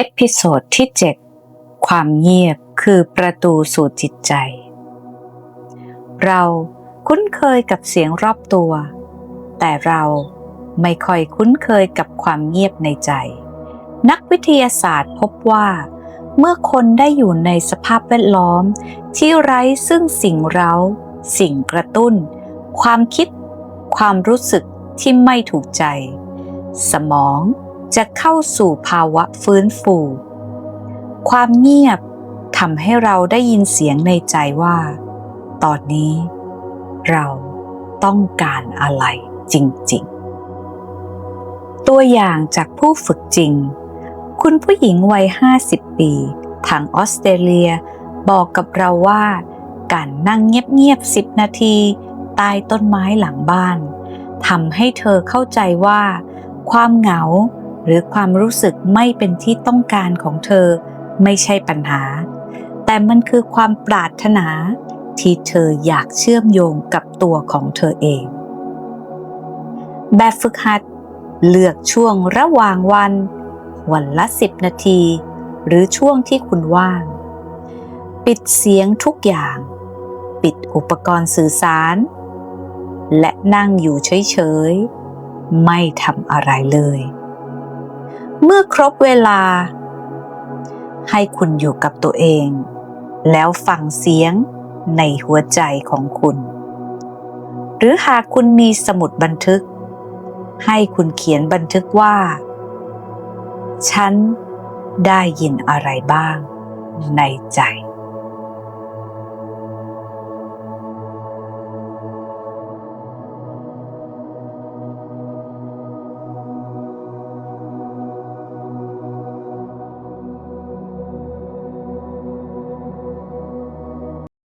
เอพิโซดที่ 7 ความเงียบคือประตูสู่จิตใจ เราคุ้นเคยกับเสียงรอบตัว แต่เราไม่ค่อยคุ้นเคยกับความเงียบในใจ นักวิทยาศาสตร์พบว่า เมื่อคนได้อยู่ในสภาพแวดล้อม ที่ไร้ซึ่งสิ่งเร้า สิ่งกระตุ้น ความคิด ความรู้สึกที่ไม่ถูกใจ สมอง จะเข้าสู่ภาวะฟื้นฟู ความเงียบทำให้เราได้ยินเสียงในใจว่า ตอนนี้ เราต้องการอะไรจริงๆ ตัวอย่างจากผู้ฝึกจริง คุณผู้หญิงวัย 50 ปีทางออสเตรเลียบอกกับเราว่า การนั่งเงียบๆ 10 นาที ใต้ต้นไม้หลังบ้านทำให้เธอเข้าใจว่า ความเหงา หรือความรู้สึกไม่เป็นที่ต้องการของเธอไม่ใช่ปัญหา แต่มันคือความปรารถนาที่เธออยากเชื่อมโยงกับตัวของเธอเอง แบบฝึกหัดเลือกช่วงระหว่างวัน วันละ 10 นาที หรือช่วงที่คุณว่าง ปิดเสียงทุกอย่าง ปิดอุปกรณ์สื่อสาร และนั่งอยู่เฉยๆ ไม่ทำอะไรเลย เมื่อครบเวลา ให้คุณอยู่กับตัวเอง แล้วฟังเสียงในหัวใจของคุณ หรือหากคุณมีสมุดบันทึก ให้คุณเขียนบันทึกว่า ฉันได้ยินอะไรบ้างในใจ